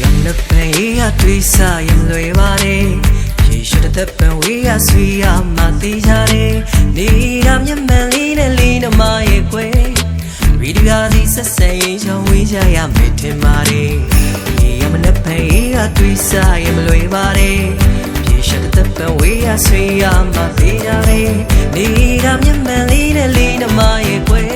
ရမနပန်ရတွေးစားရင်လွယ်ပါတယ်ရေရှိတဲ့ပန်ဝေးရဆွေရမသေးကြတယ် နေတာမျက်မှန်လေးနဲ့လေးနှမရဲ့ကွယ်ဗီဒီယိုဒီဆက်ဆက်ရင်ချောင်းဝေးကြရမယ်ထင်ပါတယ်ရေရမနပန်ရတွေးစားရင်မလွယ်ပါတယ်ရေရှိတဲ့ပန်ဝေးရဆွေရမသေးကြတယ်နေတာမျက်မှန်လေးနဲ့လေးနှမရဲ့ကွယ်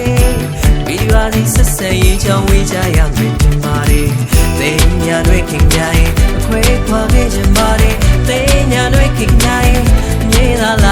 ဗီဒီယိုဒီဆက်ဆက်ရေးချောင်းဝေးကြရမယ်တင်ပါတယ်။သိညာတွေခင်ကြရဲ့အခွဲခွာခဲ့ချင်ပါတယ်။သိညာတွေခင်ကြရဲ့မြေလာလာ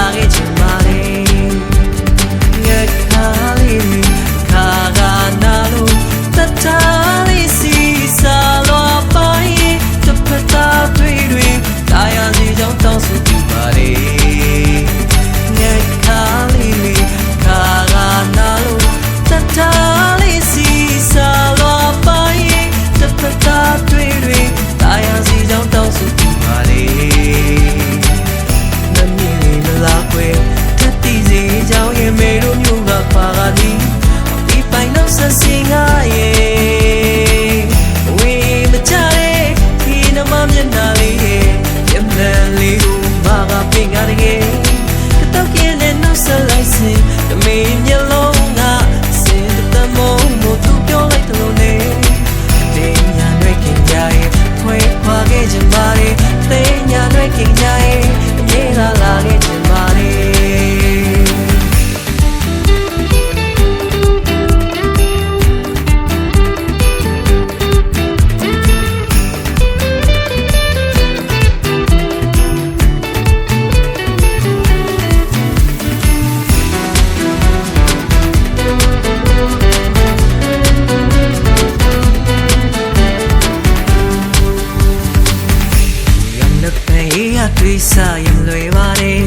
နပန်ရတွေးစားရင်လွယ်ပါတယ်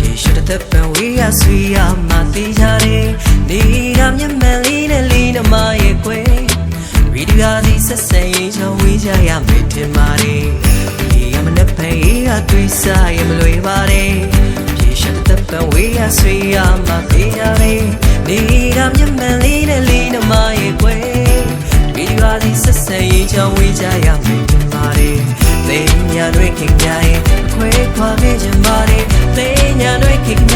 ရေရှိတဲ့ပန်ဝေးရဆွေရမသေးကြတယ်နေတာမျက်မှန်လေးနဲ့လေးနှမရဲ့ကွယ်ဗီဒီယိုဒီဆက်ဆက်ရင်ချောင်းဝေးကြရမယ်ထင်ပါတယ်ဒီရမနပန်ရတွေးစားရင်မလွယ်ပါတယ်ရေရှိတဲ့ပန်ဝေးရဆွေရမသေးကြတယ်နေတာမျက်မှန်လေးနဲ့လေးနှမရဲ့ကွယ်ဗီဒီယိုဒီဆက်ဆက်ရင်ချောင်းဝေးကြရမယ်ထင်ပါတယ်သိ ညာတွေခင်ညာရင်အခွေခွာခဲ့ခြင်းပါလေသိညာတွေခင်ညာ